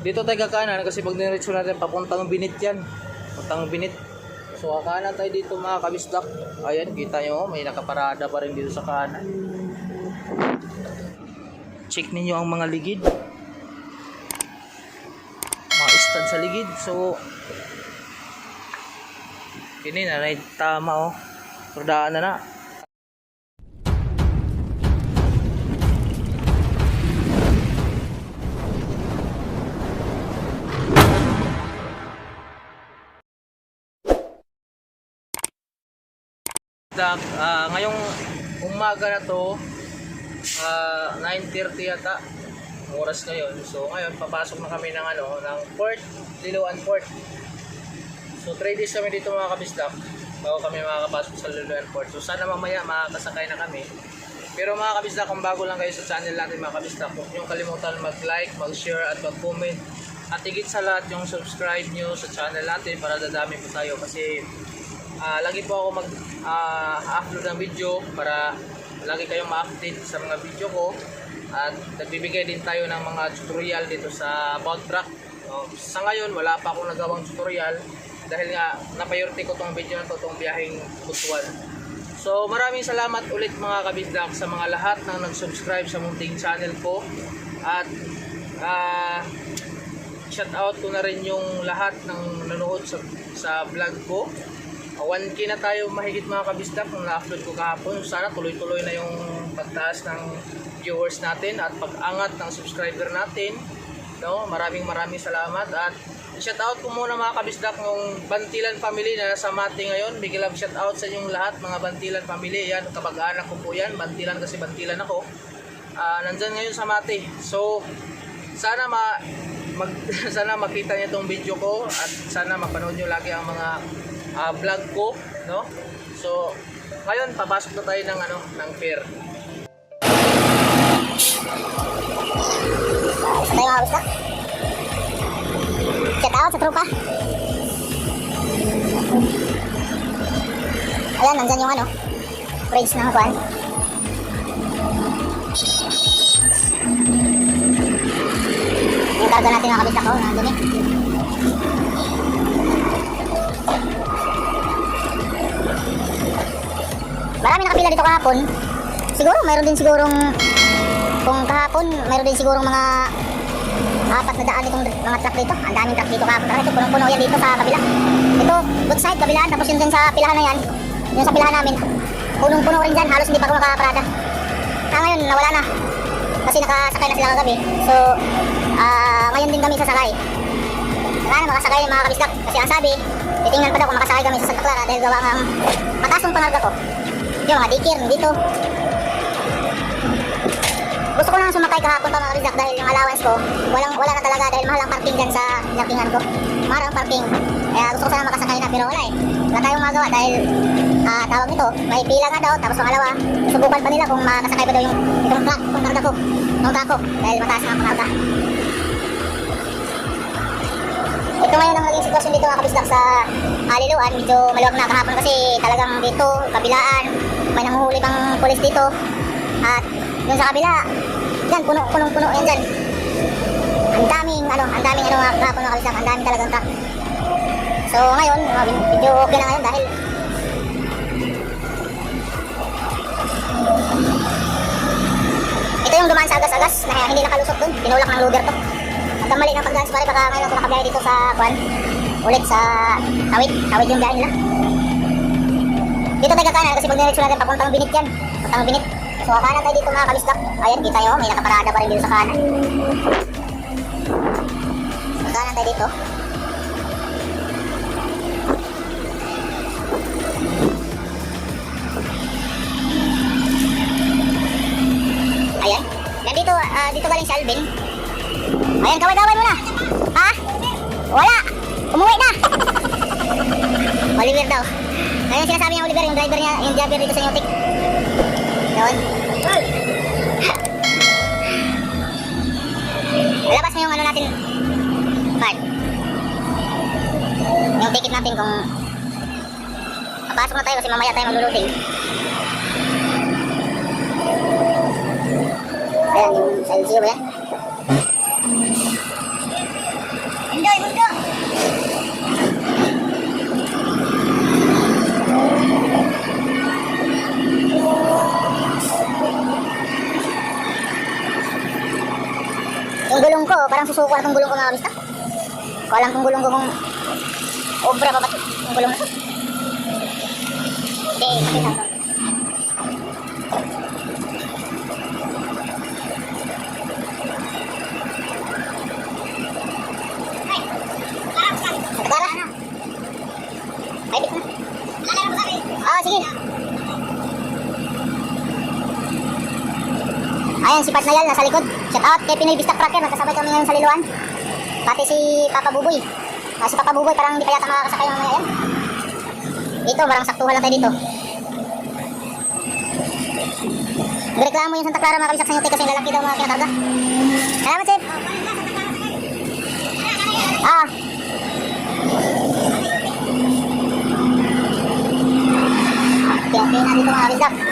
Dito tayo kakanan kasi pag niretso natin papuntang binit yan. Papuntang binit. So kakanan tayo dito mga kabisdak. Ayan, kita nyo, may nakaparada pa rin dito sa kanan. Check ninyo ang mga ligid. Mga stand sa ligid. So, kini na, tama oh. Perdaan na na. Dak, ah, ngayong umaga na to, ah, 9.30 yata, oras ngayon. So ngayon, papasok na kami ng ano, ng port, Liloan Port. So 3 days kami dito mga kabisdak, bago kami makakapasok sa Liloan Port. So sana mamaya makakasakay na kami. Pero mga kabisdak, kung bago lang kayo sa channel natin mga kabisdak, huwag niyong kalimutan mag-like, mag-share at mag-comment. At higit sa lahat yung subscribe nyo sa channel natin para dadami po tayo kasi Ah, lagi po ako mag-upload ng video para lagi kayong ma-update sa mga video ko. At nagbibigay din tayo ng mga tutorial dito sa about truck. Oh, sa ngayon wala pa akong nagawang tutorial dahil nga na-priority ko tong video na to tong biyaheng Butuan so maraming salamat ulit mga kabisdak sa mga lahat ng nag-subscribe sa munting channel ko. At ah shout out ko na rin yung lahat ng nanonood sa, sa vlog ko. Uh, 1K na tayo mahigit mga kabistak nung na-upload ko kahapon. Sana tuloy-tuloy na yung pagtaas ng viewers natin at pag-angat ng subscriber natin. No, maraming maraming salamat at shout out ko muna mga kabisdak ng Bantilan family na nasa Mati ngayon. Big love shout out sa inyong lahat mga Bantilan family. Yan, kabag-anak ko po yan. Bantilan kasi Bantilan ako. Ah, nandyan ngayon sa Mati. So, sana ma mag, sana makita niyo tong video ko at sana mapanood niyo lagi ang mga ah, vlog ko, no? So, ngayon papasok na tayo ng ano, ng. Sa tayo mga kabisdak. Shout out sa tropa. Ayan, nandyan yung ano, bridge ng Juan. Yung karga natin mga kabisdak ko, nandun eh. Nakapila dito kahapon. Siguro, mayroon din sigurong kung kahapon, mayroon din sigurong mga apat na daan itong mga truck dito. Ang daming truck dito kahapon. Ito, punong-puno yan dito sa kabila. Ito, good side, kabilaan. Tapos yun dyan sa pilahan na yan. Yung sa pilahan namin. Punong-puno rin dyan. Halos hindi pa ako makaparada. Ah, ngayon, nawala na. Kasi nakasakay na sila kagabi. So, ah, ngayon din kami sasakay. Wala na makasakay yung mga kabisdak. Kasi ang sabi, titingnan pa daw kung makasakay kami sa Santa Clara dahil gawa ng mataas ang pangarga ko. Yung mga dikir, dito. Gusto ko lang sumakay kahapon pa mga Rizak dahil yung allowance ko, walang, wala na talaga dahil mahal ang parking dyan sa parkingan ko. Mahal ang parking. Kaya gusto ko sana makasakay na pero wala eh. Wala tayong magawa dahil ah tawag nito, may pila nga daw tapos pangalawa, subukan pa nila kung makasakay ba daw yung itong truck, itong karga ko, itong truck ko dahil mataas na ang pangarga. Ito ngayon ang naging sitwasyon dito mga kabisdak sa Aliluan. Medyo maluwag na kahapon kasi talagang dito, kabilaan, may nanguhuli pang pulis dito. At yung sa kabila, yan, puno, punong puno yan dyan. Ang daming, ano, ang daming ano kahapon mga kabisdak, ang daming talagang truck. So ngayon, medyo okay na ngayon dahil ito yung dumaan sa agas-agas na hindi nakalusot dun. Tinulak ng lugar to. At mali ng sa pare, baka ngayon ako nakabiyahe dito sa Kwan. Ulit sa Tawid. Tawid yung biyahe nila. Dito tayo kakanan kasi pag niretso natin papuntang binit yan. Papuntang binit. So kakanan tayo dito mga kabisdak. Ayan, kita nyo, may nakaparada pa rin dito sa kanan. Kakanan tayo dito. Ayan. Nandito, ah, dito galing si Alvin. Ayan, kaway-kaway muna. Ha? Wala. Umuwi na. Oliver daw. Ayun sinasabi niya Oliver, yung driver niya, yung driver dito sa Newtik. Yun. Labas mo yung ano natin, card. Yung ticket natin kung papasok na tayo kasi mamaya tayo magluluting. Ayan, yung sa LCO ba yan? Susuko na itong gulong ko mga kabista. Ko alam kung gulong ko kung obra pa ba ito? Yung gulong na ito. Hindi, na. Na. Ah, sige. Ayan, si Pat Nayal nasa likod. Shout out kay Pinoy Vista Cracker. Nagkasabay kami ngayon sa Liluan. Pati si Papa Buboy. Ah, si Papa Buboy parang hindi pa yata makakasakay mamaya yan. Dito, parang saktuhan lang tayo dito. Reklamo yung Santa Clara mga kabisak sa inyo kasi lalaki daw mga kinakarga. Salamat, Sip. Ah. Okay, okay na dito mga kabisak.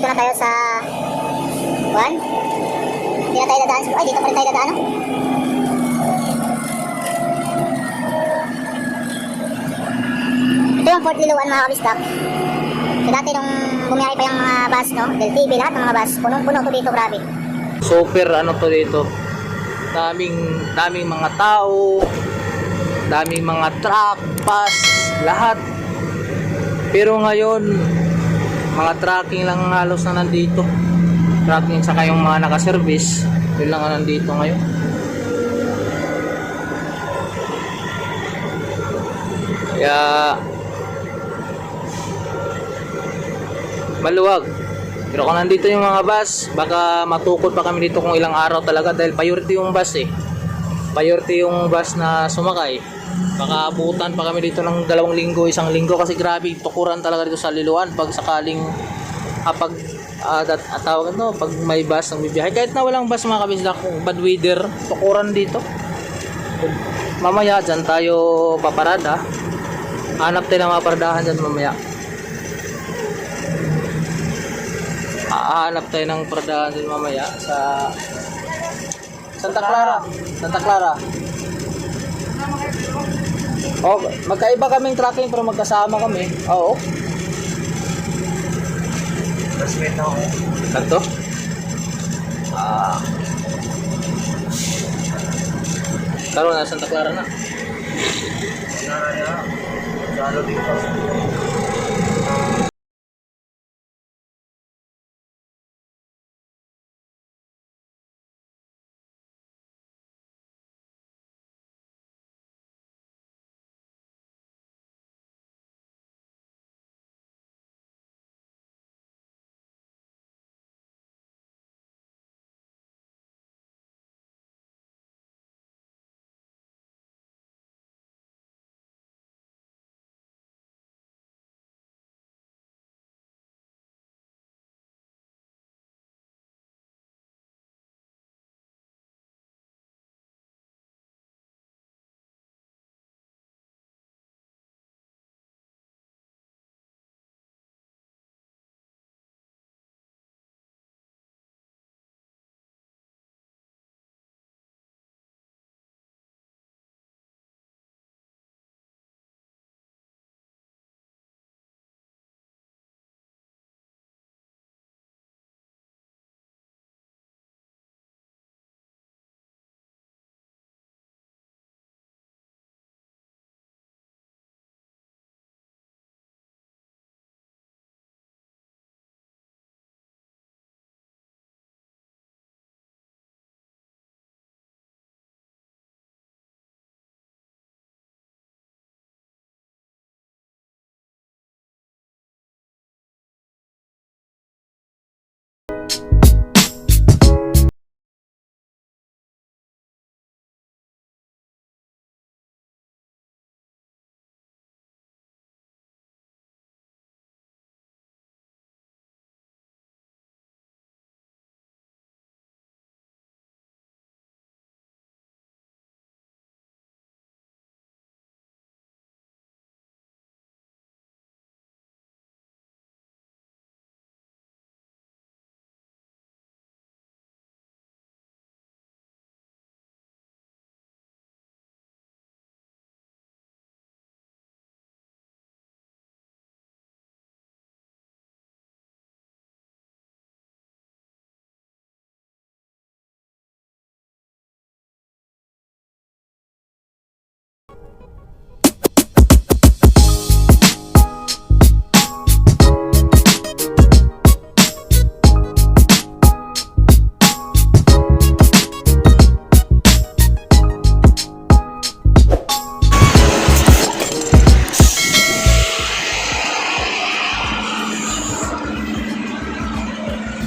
Nandito na tayo sa Juan. Hindi na tayo dadaan. Ay, dito pa rin tayo dadaan. No? Ito yung Fort Liluan mga kabistak. So dati nung bumiyahe pa yung mga bus, no? Del TV, lahat ng mga bus. Punong-puno to dito, grabe. Super ano to dito. Daming daming mga tao, daming mga truck, bus, lahat. Pero ngayon, mga tracking lang ang halos na nandito. Tracking saka yung mga naka-service, yun lang ang nandito ngayon. Kaya maluwag. Pero kung nandito yung mga bus, baka matukod pa kami dito kung ilang araw talaga dahil priority yung bus eh. Priority yung bus na sumakay. Baka abutan pa kami dito ng dalawang linggo, isang linggo kasi grabe tukuran talaga dito sa Liluan pag sakaling kapag uh, dat, ah, tawag ano, pag may bus ang bibiyahe. Kahit na walang bus mga kabisla, kung bad weather, tukuran dito. Mamaya dyan tayo paparada. Hanap tayo ng mga paradahan dyan mamaya. Hahanap tayo ng paradahan din mamaya sa Santa Clara. Santa Clara. Oh, magkaiba kaming tracking pero magkasama kami. Oo. Classmate na ako. Kanto? Ah. Karon na Santa Clara na. Wala na niya. Sa ano dito.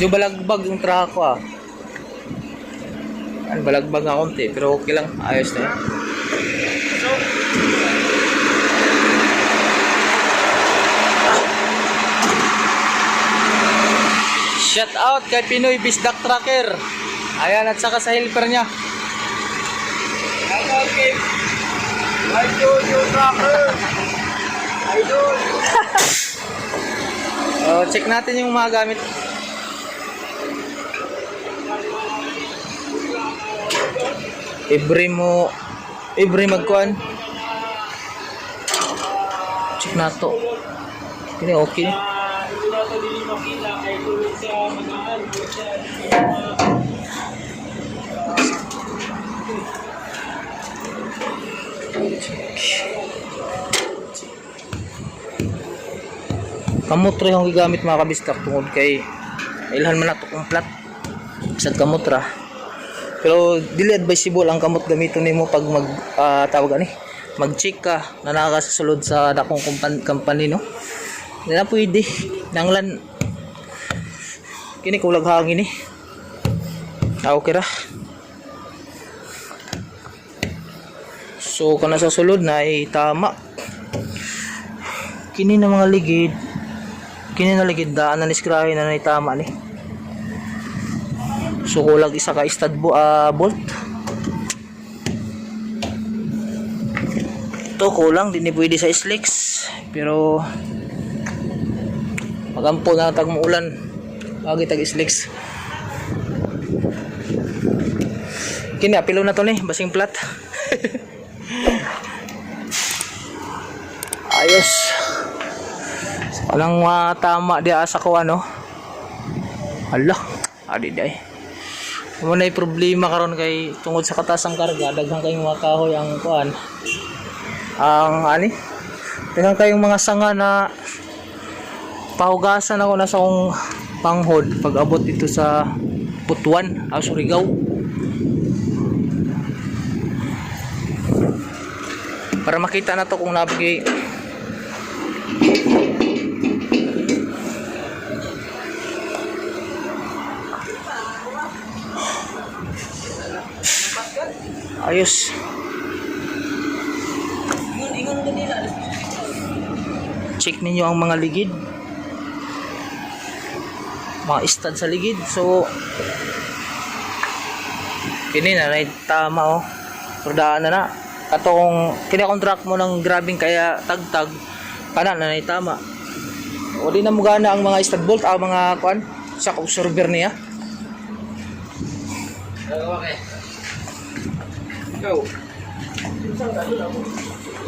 Medyo balagbag yung truck ko ah. Balagbag nga konti, pero okay lang. Ayos na Shout out kay Pinoy Bisdak Tracker. Ayan, at saka sa helper niya. Shout out kay Idol yung tracker. Idol. Oh, check natin yung mga gamit. Every mo every magkuan. Check na to. Kini okay. Na magaan. Kamotra yung gigamit mga kabistak tungod kay ilhan man nato kung plat sa kamotra. Pero dili advisable ang kamot gamiton nimo pag mag ah, tawag ani mag-check ka na nakakasulod sa dakong kumpan- company no. Hindi na pwede. Nanglan kini kulag hangin eh. Ah, okay ra. So kana sa sulod na ay tama. Kini na mga ligid kini na ligid daan na niskrahe na naitama ni so kulag isa ka stud bo, ah, bolt. To kulang din pwede sa slicks. Pero magampo na tag muulan agi tag slicks. Kini apilo na to ni basing plat. Ayos. Walang matama di asa ko ano. Hala, adi day. Mo na problema karon kay tungod sa katasang karga, daghang kayong mga kahoy ang kuan. Ang ani? Daghang kayong mga sanga na pahugasan ako na sa akong panghod pag abot dito sa Putuan, ah, Surigao. Para makita na to kung nabigay Ayos. Check ninyo ang mga ligid. Mga stud sa ligid. So, kini na, na tama oh. Perdaan na na. Katong kinakontract mo ng grabing kaya tagtag, kana na na tama. O di na mo gana ang mga stud bolt, ang mga kuan, shock absorber niya. Okay. Go.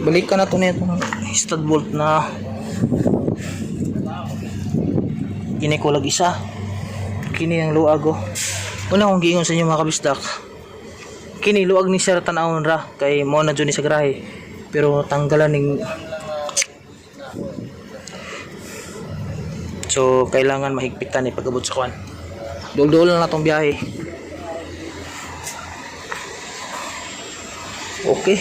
balikan na to na itong stud bolt na. Kini ko lag isa. Kini ang luag oh. Una kong giingon sa inyo mga kabisdak. Kini luag ni sir tanawon ra kay mo na dyan sa grahe pero tanggalan ning so kailangan mahigpitan ni pagabot sa kwan. Dul-dul na natong biyahe okay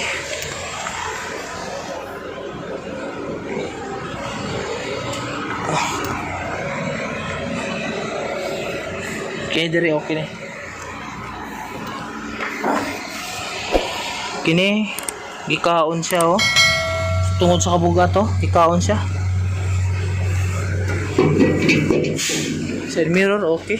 Kini diri okay ni. Kini gikaon siya oh. Tungod sa kabuga to, gikaon siya. Side mirror okay.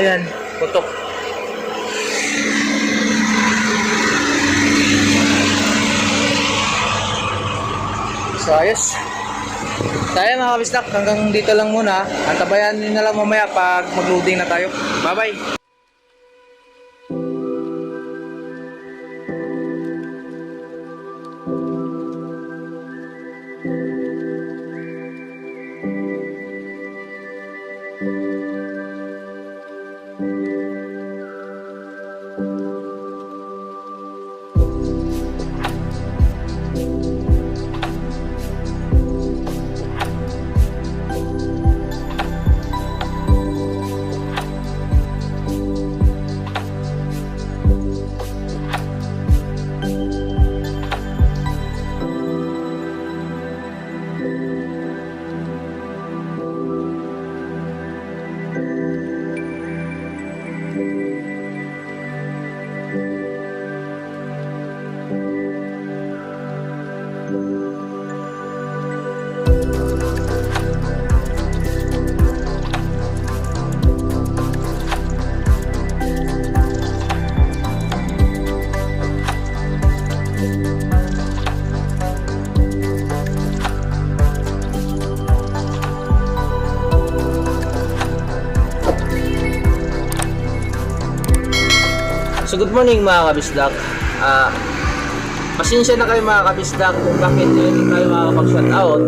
Ayan, putok. So ayos. Tayo mga kabisdak, hanggang dito lang muna. Antabayan nyo na lang mamaya pag mag-loading na tayo. Bye good morning mga kabisdak. Ah, pasensya na kayo mga kabisdak kung bakit hindi tayo makakapag-shout out.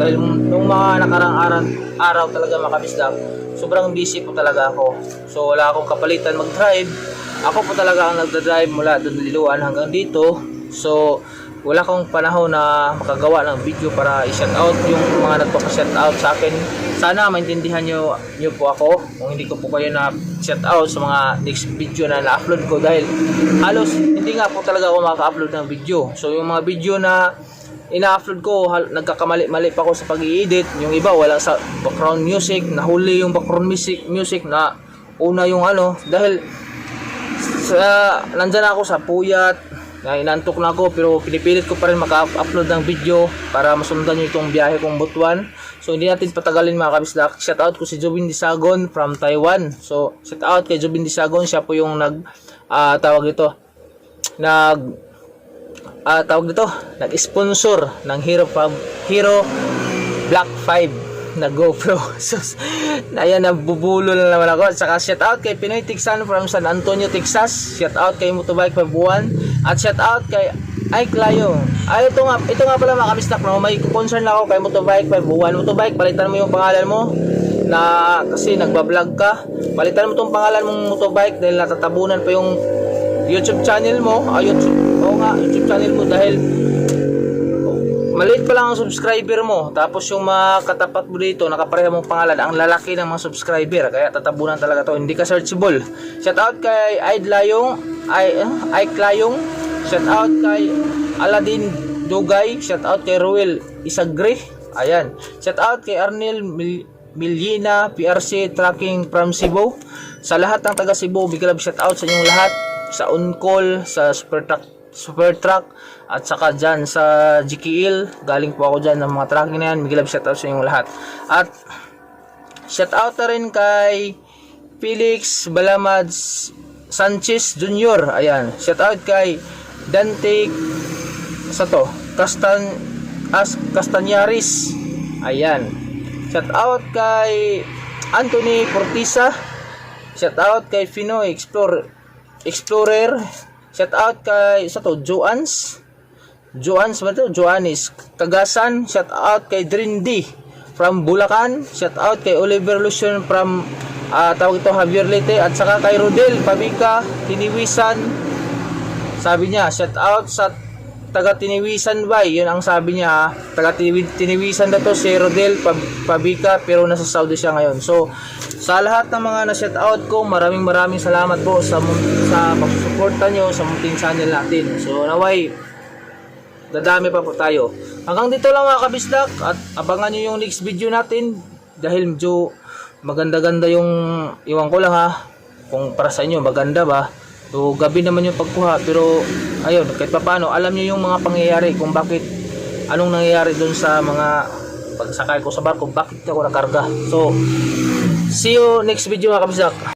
Dahil nung mga nakarang araw, araw talaga mga kabisdak, sobrang busy po talaga ako. So wala akong kapalitan mag-drive. Ako po talaga ang nagda-drive mula doon liluan hanggang dito. So wala akong panahon na makagawa ng video para i-shout out yung mga nagpapa-shout out sa akin. Sana maintindihan nyo, nyo po ako kung hindi ko po kayo na shout out sa mga next video na na-upload ko dahil halos hindi nga po talaga ako makaka-upload ng video. So yung mga video na ina-upload ko, nagkakamali-mali pa ako sa pag-i-edit. Yung iba wala sa background music, nahuli yung background music, music na una yung ano dahil sa nandyan ako sa puyat na inantok na ako pero pinipilit ko pa rin maka-upload ng video para masundan nyo itong biyahe kong Butuan so hindi natin patagalin mga kabisdak shout out ko si Jobin Disagon from Taiwan so shout out kay Jobin Disagon siya po yung nag ah, tawag dito nag ah, tawag dito nag-sponsor ng Hero Hero Black 5 na GoPro. So, ayan, nabubulo na naman ako. At saka shout out kay Pinoy Tixan from San Antonio, Texas. Shout out kay Motobike 51. At shout out kay Ike Layong. Ay, ito nga, ito nga pala mga kabistak, no? may concern lang ako kay Motobike 51. Motobike, palitan mo yung pangalan mo na kasi nagbablog ka. Palitan mo tong pangalan mong Motobike dahil natatabunan pa yung YouTube channel mo. Ah, YouTube, oo nga, YouTube channel mo dahil maliit pa lang ang subscriber mo. Tapos yung mga katapat mo dito nakapareha mong pangalan ang lalaki ng mga subscriber. Kaya tatabunan talaga to. Hindi ka searchable. Shout out kay Aid Layong ay uh, Ike Layong. Shout out kay Aladdin Dugay. Shout out kay Ruel Isagre. Ayan. Shout out kay Arnel Mil Milyina PRC Tracking from Cebu. Sa lahat ng taga Cebu big love shout out sa inyong lahat. Sa on-call sa super truck super truck. At saka dyan sa GKL galing po ako dyan ng mga tracking na yan. Love shout out sa inyong lahat. At shout out na rin kay Felix Balamad Sanchez Jr. ayan. Shout out kay Dante sa to Castan As Castanyaris. Ayan. Shout out kay Anthony Portisa. Shout out kay Finoy Explorer Explorer shout out kay sa to Joans. Joans ba to? Joanis Kagasan shout out kay Drindi from Bulacan. Shout out kay Oliver Lucian from ah, tawag ito Javier Lete at saka kay Rodel Pabika Tiniwisan. Sabi niya shout out sa taga Tiniwisan ba yun ang sabi niya ha? taga Tiniwi- Tiniwisan na to si Rodel Pab- Pabika pero nasa Saudi siya ngayon. So sa lahat ng mga na-shout out ko maraming maraming salamat po sa sa pagsusuporta nyo sa munting channel natin. So naway dadami pa po tayo. Hanggang dito lang mga kabisdak at abangan nyo yung next video natin dahil medyo maganda-ganda yung iwan ko lang ha kung para sa inyo maganda ba so gabi naman yung pagkuha pero ayun kahit pa paano alam nyo yung mga pangyayari kung bakit anong nangyayari dun sa mga pagsakay ko sa barko bakit ako nakarga. So see you next video mga kabisdak